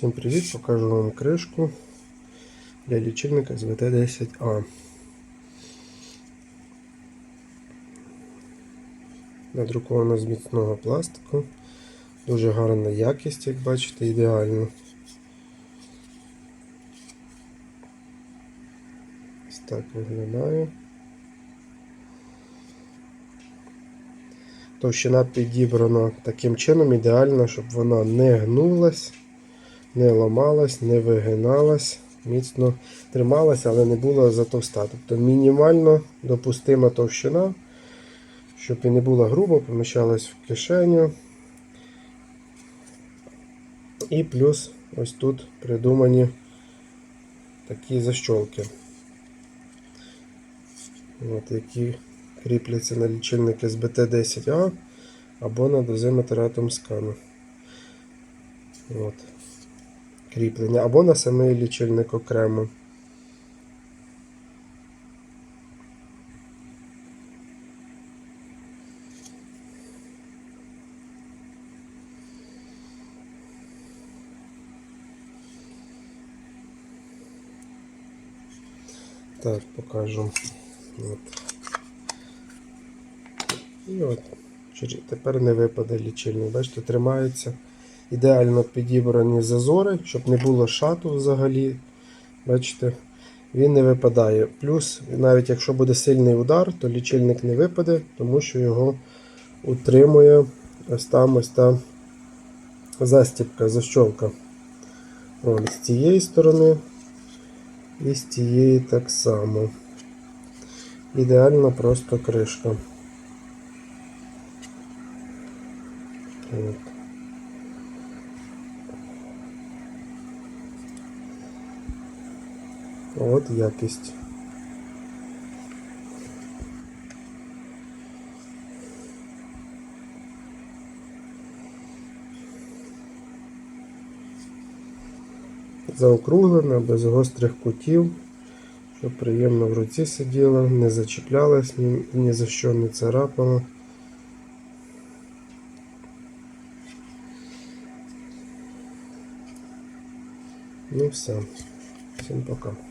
Всім привіт! Покажу вам кришку для лічильника з ВТ-10А. Надрукована з міцного пластику. Дуже гарна якість, як бачите, ідеально. Ось так виглядає. Товщина підібрана таким чином ідеально, щоб вона не гнулась, не ламалась, не вигиналась, міцно трималась, але не була затовста. Тобто мінімально допустима товщина, щоб і не була грубо, поміщалась в кишеню. І плюс ось тут придумані такі защолки, от, які кріпляться на лічильники з BT10A або на дозиметр Atomscan. От. Кріплення, або на самий лічильник окремо. Так, покажу. От. І от, тепер не випаде лічильник. Бачите, тримаються ідеально підібрані зазори, щоб не було шату взагалі. Бачите, він не випадає. Плюс, навіть якщо буде сильний удар, то лічильник не випаде, тому що його утримує ось там ось та застіпка, защолка. З цієї сторони і з цієї так само. Ідеальна просто кришка. От. От якість. Заокруглена, без гострих кутів, щоб приємно в руці сиділа, не зачіплялась, ні, ні за що не царапала. Ну все. Всім пока.